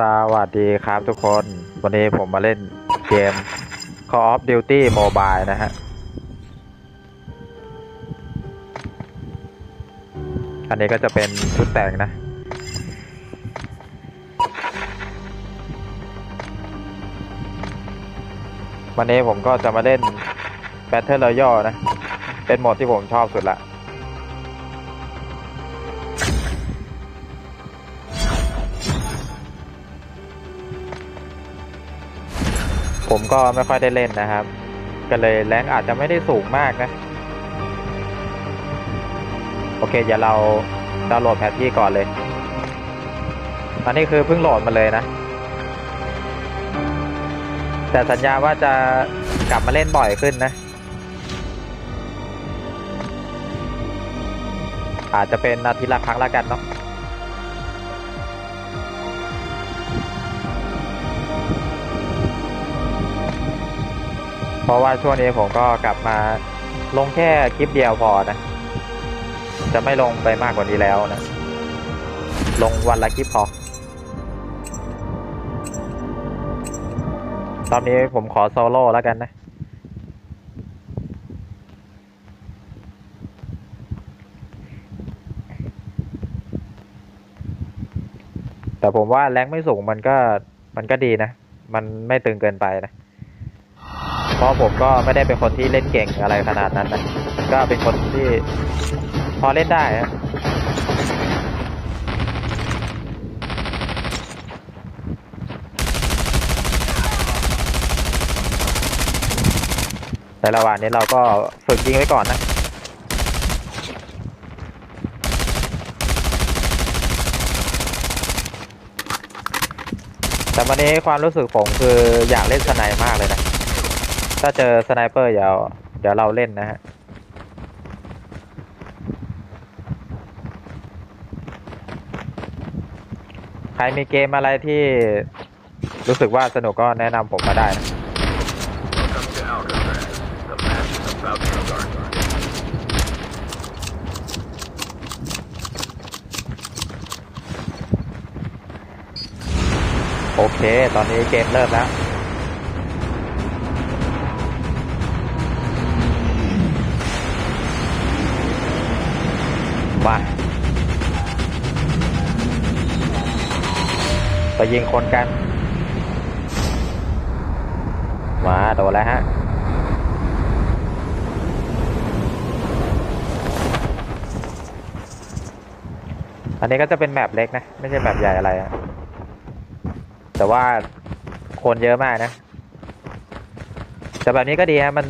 สวัสดีครับทุกคน วันนี้ผมมาเล่นเกม Call of Duty Mobile นะฮะ อันนี้ก็จะเป็นชุดแต่งนะ วันนี้ผมก็จะมาเล่น Battle Royale นะ เป็นโหมดที่ผมชอบสุดละ ผมก็ไม่ค่อยได้เล่นนะครับ ก็เลยแรงอาจจะไม่ได้สูงมากนะ โอเค เดี๋ยวเราดาวน์โหลดแพทที่ก่อนเลยอันนี้คือเพิ่งโหลดมาเลยนะ แต่สัญญาว่าจะกลับมาเล่นบ่อยขึ้นนะ อาจจะเป็นอาทิตย์ละครั้งละกันเนาะ ราะว่าช่วงนี้ผมก็กลับมาลงแค่คลิปเดียวพอนะ จะไม่ลงไปมากกว่านี้แล้วนะ ลงวันละคลิปพอ ตอนนี้ผมขอโซโล่แล้วกันนะแต่ผมว่าแรงไม่สูงมันก็มันก็ดีนะ มันไม่ตึงเกินไปนะ เพราะผมก็ไม่ได้เป็นคนที่เล่นเก่งอะไรขนาดนั้นนะก็เป็นคนที่พอเล่นได้ฮะในระหว่างนี้เราก็ฝึกยิงไว้ก่อนนะ แต่วันนี้ความรู้สึกผมคืออยากเล่นสไนมากเลยนะ ถ้าเจอสไนเปอร์เดี๋ยวเดี๋ยวเราเล่นนะฮะ ใครมีเกมอะไรที่รู้สึกว่าสนุกก็แนะนำผมมาได้นะโอเค ตอนนี้เกมเริ่มแล้ว มาไปยิงคนกัน มาโดนแล้วฮะอันนี้ก็จะเป็นแมปเล็กนะ ไม่ใช่แมปใหญ่อะไรอะแต่ว่าคนเยอะมากนะ แต่แบบนี้ก็ดีฮะมัน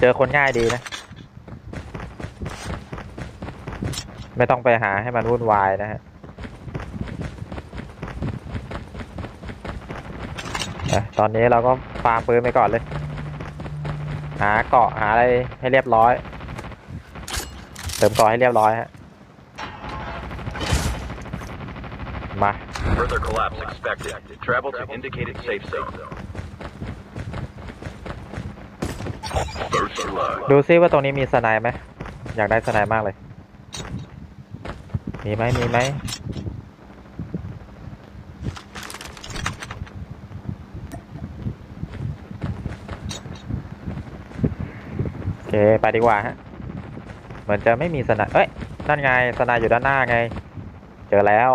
เจอคนง่ายดีนะ ไม่ต้องไปหาให้มันวุ่นวายนะฮะอะตอนนี้เราก็ฟาร์มปืนไปก่อนเลย หาเกาะหาอะไรให้เรียบร้อย เติมเกาะให้เรียบร้อยฮะ มา Further collapse expected. Travel to indicated safe zone. First blood. ดูซิว่าตรงนี้มีสไนด์ไหม อยากได้สไนด์มากเลย มีไหมมีไหมโอเคไปดีกว่าฮะ เหมือนจะไม่มีสนด์เอ้ยนั่นไงสนด์อยู่ด้านหน้าไง เจอแล้ว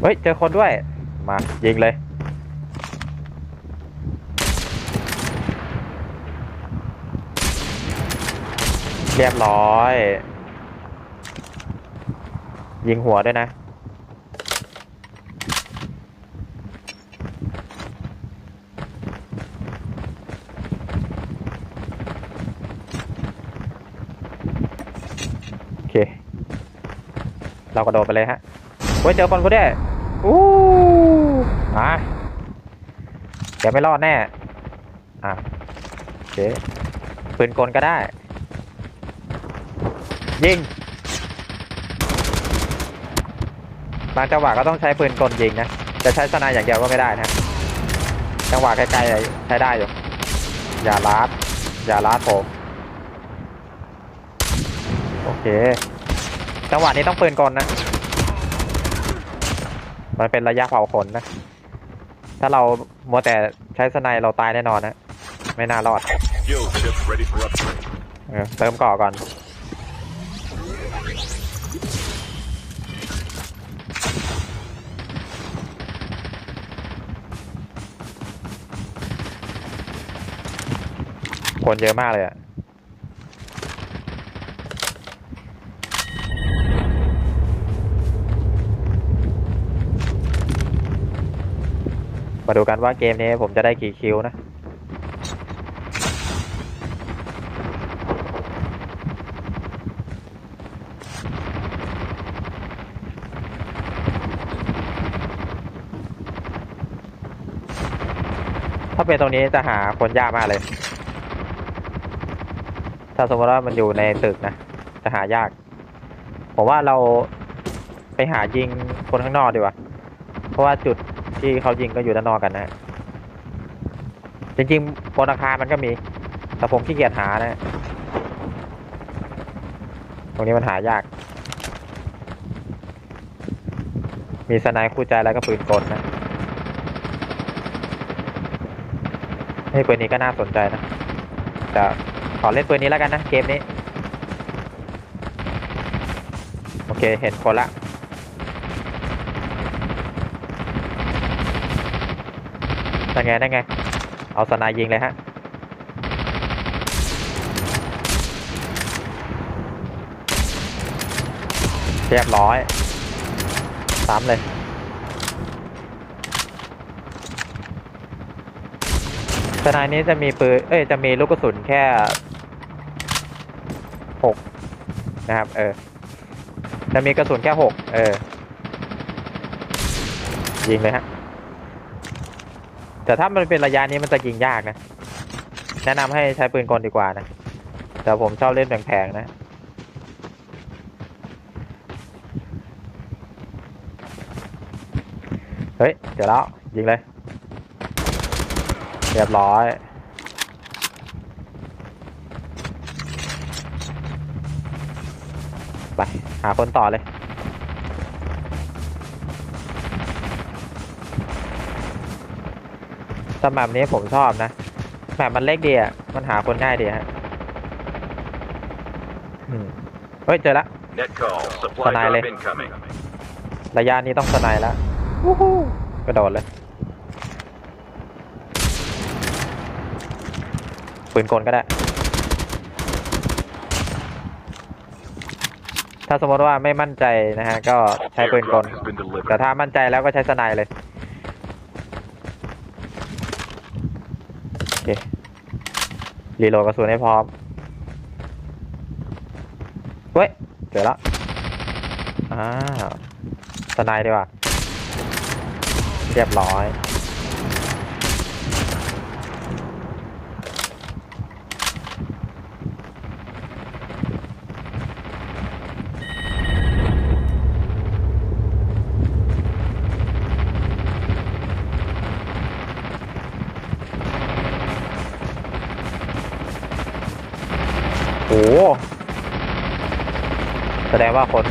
เฮ้ย เจอคนด้วย มา ยิงเลย เรียบร้อย ยิงหัวด้วยนะ โอเค เรากระโดดไปเลยฮะเฮ้ยเจอคนกูได้อู้มาเดี๋ยวไม่รอดแน่ อะโอเคปืนกลก็ได้ ยิงบางจังหวะก็ต้องใช้ปืนกลยิงนะ จะใช้สนายอย่างเดียวก็ไม่ได้นะ จังหวะไกลๆใช้ได้อยู่ อย่าลาดอย่าลาดผมโอเค จังหวะนี้ต้องปืนกลนะ มันเป็นระยะเผาขนนะ ถ้าเรามัวแต่ใช้สไนด์เราตายแน่นอนนะ ไม่น่ารอด Skill chip ready for upgrade. เออเติมก่อก่อน คนเยอะมากเลยอะมาดูกันว่าเกมนี้ผมจะได้กี่คิวนะ ถ้าเป็นตรงนี้จะหาคนยากมากเลย ถ้าสมมติว่ามันอยู่ในตึกนะจะหายาก ผมว่าเราไปหายิงคนข้างนอกดีกว่า เพราะว่าจุดที่เขายิงก็อยู่ด้านนอกกันนะจริงๆบนอาคารมันก็มี แต่ผมขี้เกียจหานะ ตรงนี้มันหายาก มีสไนด์คู่ใจแล้วก็ปืนกลนะเฮ้ปืนนี้ก็น่าสนใจนะแต่ ขอเล่นปืนนี้แล้วกันนะ เกมนี้ โอเค เห็นคนละนั่นไงนั่นไง เอาสนายยิงเลยฮะ เรียบร้อยซ้ำเลยทนายนี้จะมีปืน เอ้ย จะมีลูกกระสุนแค่ หกนะครับ เออจะมีกระสุนแค่หกเออ ยิงเลยฮะ แต่ถ้ามันเป็นระยะนี้มันจะยิงยากนะ แนะนำให้ใช้ปืนกลดีกว่านะ แต่ผมชอบเล่นแผงๆนะเฮ้ย เดี๋ยวแล้ว ยิงเลย เรียบร้อย หาคนต่อเลย สมับนี้ผมชอบนะแมปมันเล็กดีอะ มันหาคนง่ายดีฮะอืมเฮ้ย เจอละ Net call. Supply Sanay drop le. incoming. ระยะนี้ต้องสไนด์แล้ววู้ฮู้กระโดดเลย ปืนกลก็ได้ ถ้าสมมติว่าไม่มั่นใจนะฮะ ก็ใช้ปืนกล แต่ถ้ามั่นใจแล้วก็ใช้สไนเลย โอเค รีโหลดกระสุนให้พร้อมเฮ้ย เจอแล้วอ้าวสไนด์ดีกว่า เรียบร้อย โอ้โหแสดง ว่าคน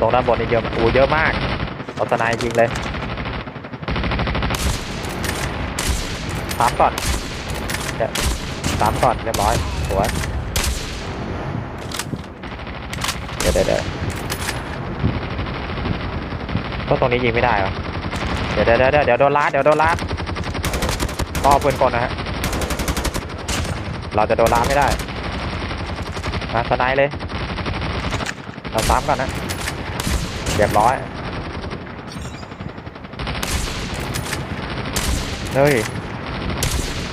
ตรงด้านบนนี่เยอะอ้เยอะมากเอาสนด์ยิงเลยสามก่อนเดี๋ยวสามก่อนเรียบร้อยสวยเดี๋ยวเดี๋ยวก็ตรงนี้ยิงไม่ได้เหรอเดี๋ยวเดี๋ยวเดี๋ยวโดนลัดเดี๋ยวโดนลัดก็เอาปืนกลนะฮะเราจะโดนลัดไม่ได้มาสไนเลย เราซ้ำก่อนนะเรียบร้อย เฮ้ย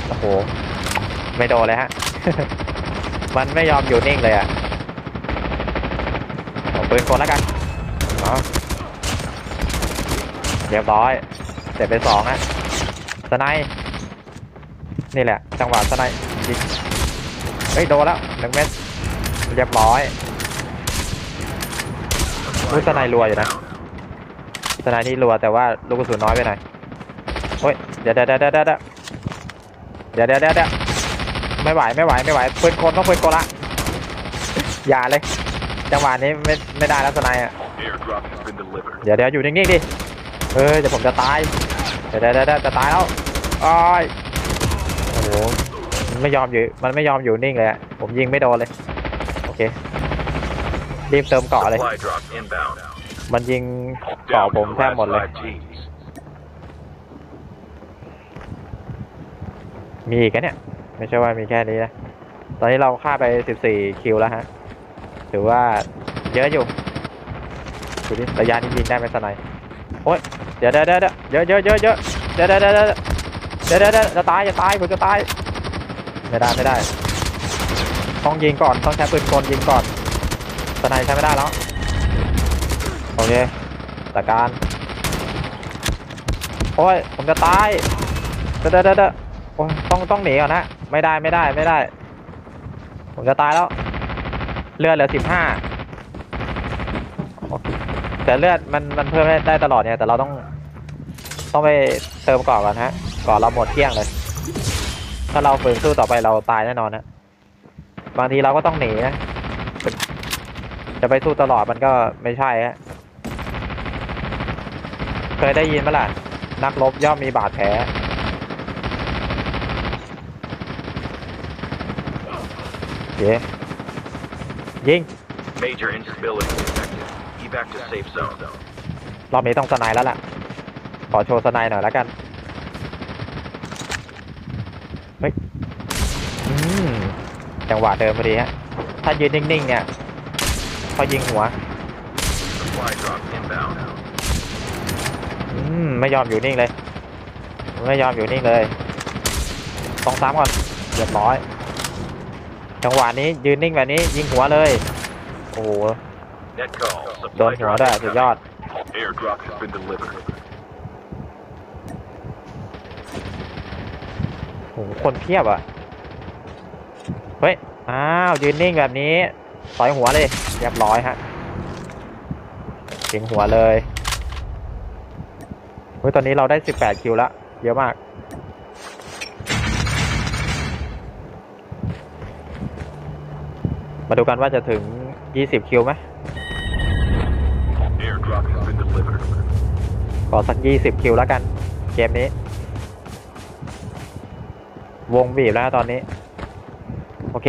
โอ้โห ไม่โดนเลยฮะ มันไม่ยอมอยู่นิ่งเลยอะ่ะเอาปืนคนแล้วกันเอาเรียบร้อย เสร็จไปสองนะสไนด์นี่แหละ จังหวะสไนด์ยิงเฮ้ย โดนแล้วหนึ่งเม็ดเรียบร้อย อุ้ยสไนรัวอยู่นะสนายนี่รัวแต่ว่าลูกกระสุนน้อยไปหน่อยเฮ้ยเดี๋ยวเดี๋ยวเดี๋ยวเดี๋ยวเดี๋ยวเดี๋ยวไม่ไหวไม่ไหวไม่ไหวปืนคนต้องปืนคนละอย่าเลย จังหวะนี้ไม่ไม่ได้แล้วสนายอะเดี๋ยวเดี๋ยวอยู่นิ่งๆดิเฮ้ยดี๋ผมจะตายเดี๋ยวเดี๋ยวจะตายแล้วอ้ายโอ้โหมันไม่ยอมอยู่มันไม่ยอมอยู่นิ่งเลยผมยิงไม่โดนเลยโอเค รีบเติมเกาะเลย Supply drop inbound. มันยิงเกาะ Down ผ to ม the แทบ last หมดเลย five teams. มีอีกอะเนี่ย ไม่ใช่ว่ามีแค่นี้นะ ตอนนี้เราฆ่าไป 14 คิวแล้วฮะ ถือว่าเยอะอยู่ ดูดิระยะนี้ยิงได้ไหมสไนด์โอ้ยเดี๋ยวเดี๋ยวเดี๋ยวเดี๋ยวเยอะเยอะเยอะเดี๋ยวเดี๋ยวเดี๋ยวเดี๋ยวเดี๋ยวเดี๋ยวเดี๋ยวจะตายจะตายผมจะตาย ไม่ได้ไม่ได้ ต้องยิงก่อนต้องใช้ปืนกลยิงก่อน สไนด์ใช้ไม่ได้แล้ว โอเคจัดการ โอ้ย ผมจะตาย เดี๋ยวเดี๋ยวเดี๋ยวเดี๋ยวโอ้ต้องต้องหนีก่อนนะ ไม่ได้ไม่ได้ไม่ได้ ผมจะตายแล้ว เลือดเหลือสิบห้าแต่เลือดมันมันเพิ่มได้ตลอดเนี่ยแต่เราต้อง ต้องไปเติมก่อนก่อนฮะ ก่อนเราหมดเกลี้ยงเลย ถ้าเราฝืนสู้ต่อไปเราตายแน่นอนนะบางทีเราก็ต้องหนีนะ จะไปสู้ตลอดมันก็ไม่ใช่ฮะเคยได้ยินไหมล่ะ นักรบย่อมมีบาดแผลเย้ยิง Major instability detected. Evac to safe zone. รอบนี้ต้องสไนด์แล้วล่ะ ขอโชว์สไนด์หน่อยแล้วกัน เฮ้ย อืม จังหวะเดิมพอดีฮะ ถ้ายืนนิ่งๆเนี่ย พอยิงหัว Supply drop inbound. อืม ไม่ยอมอยู่นิ่งเลย ไม่ยอมอยู่นิ่งเลยต้องซ้ำก่อนเรียบร้อย จังหวะนี้ยืนนิ่งแบบนี้ยิงหัวเลย โอ้โห Net call. โดน Supply หัว drop ด้วยสุดยอด incoming. Airdrop has been delivered. โอ้โหคนเพียบอะ เฮ้ย อ้าว ยืนนิ่งแบบนี้ต่อยหัวเลย เรียบร้อยฮะถึงหัวเลยเฮ้ยตอนนี้เราได้ 18 คิวแล้วเยอะมาก มาดูกันว่าจะถึง 20 คิวไหมขอสัก 20 คิวแล้วกัน เกมนี้ วงบีบแล้วตอนนี้ โอเค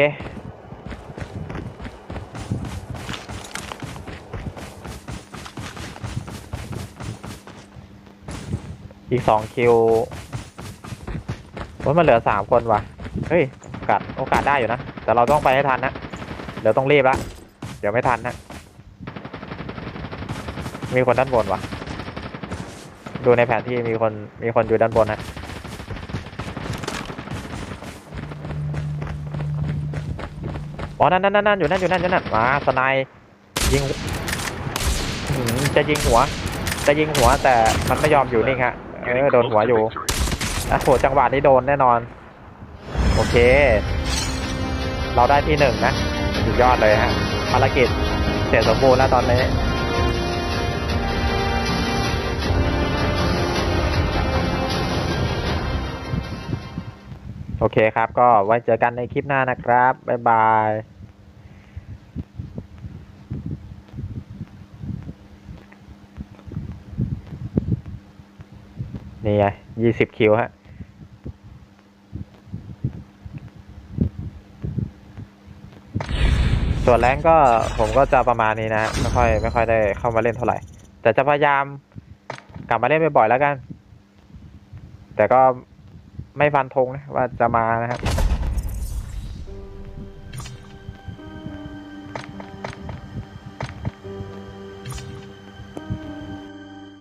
อีกสองคิวว่ามันเหลือสามคนว่ะ เฮ้ยโอกาสโอกาสได้อยู่นะ แต่เราต้องไปให้ทันนะ เดี๋ยวต้องรีบละ เดี๋ยวไม่ทันนะ มีคนด้านบนว่ะ ดูในแผนที่มีคนมีคนอยู่ด้านบนฮะอ๋อ นั่นนั่นนั่นอยู่นั่นอยู่นั่นอยู่นั่น มาสไนด์ยิงหืมจะยิงหัว จะยิงหัวแต่มันไม่ยอมอยู่นิ่งฮะ เอ Getting อโดน close หัว to อยู่ victory. อะโหจังหวะนี้โดนแน่นอน โอเค เราได้ที่หนึ่งนะสุดยอดเลยฮะภารกิจเสร็จสมบูรณ์แล้วตอนนี้โอเคครับ ก็ไว้เจอกันในคลิปหน้านะครับ บ๊ายบาย นี่ไงยี่สิบคิวฮะส่วนแรงก็ผมก็จะประมาณนี้นะฮะไม่ค่อยไม่ค่อยได้เข้ามาเล่นเท่าไหร่ แต่จะพยายามกลับมาเล่นบ่อยๆแล้วกัน แต่ก็ไม่ฟันธงนะว่าจะมานะครับ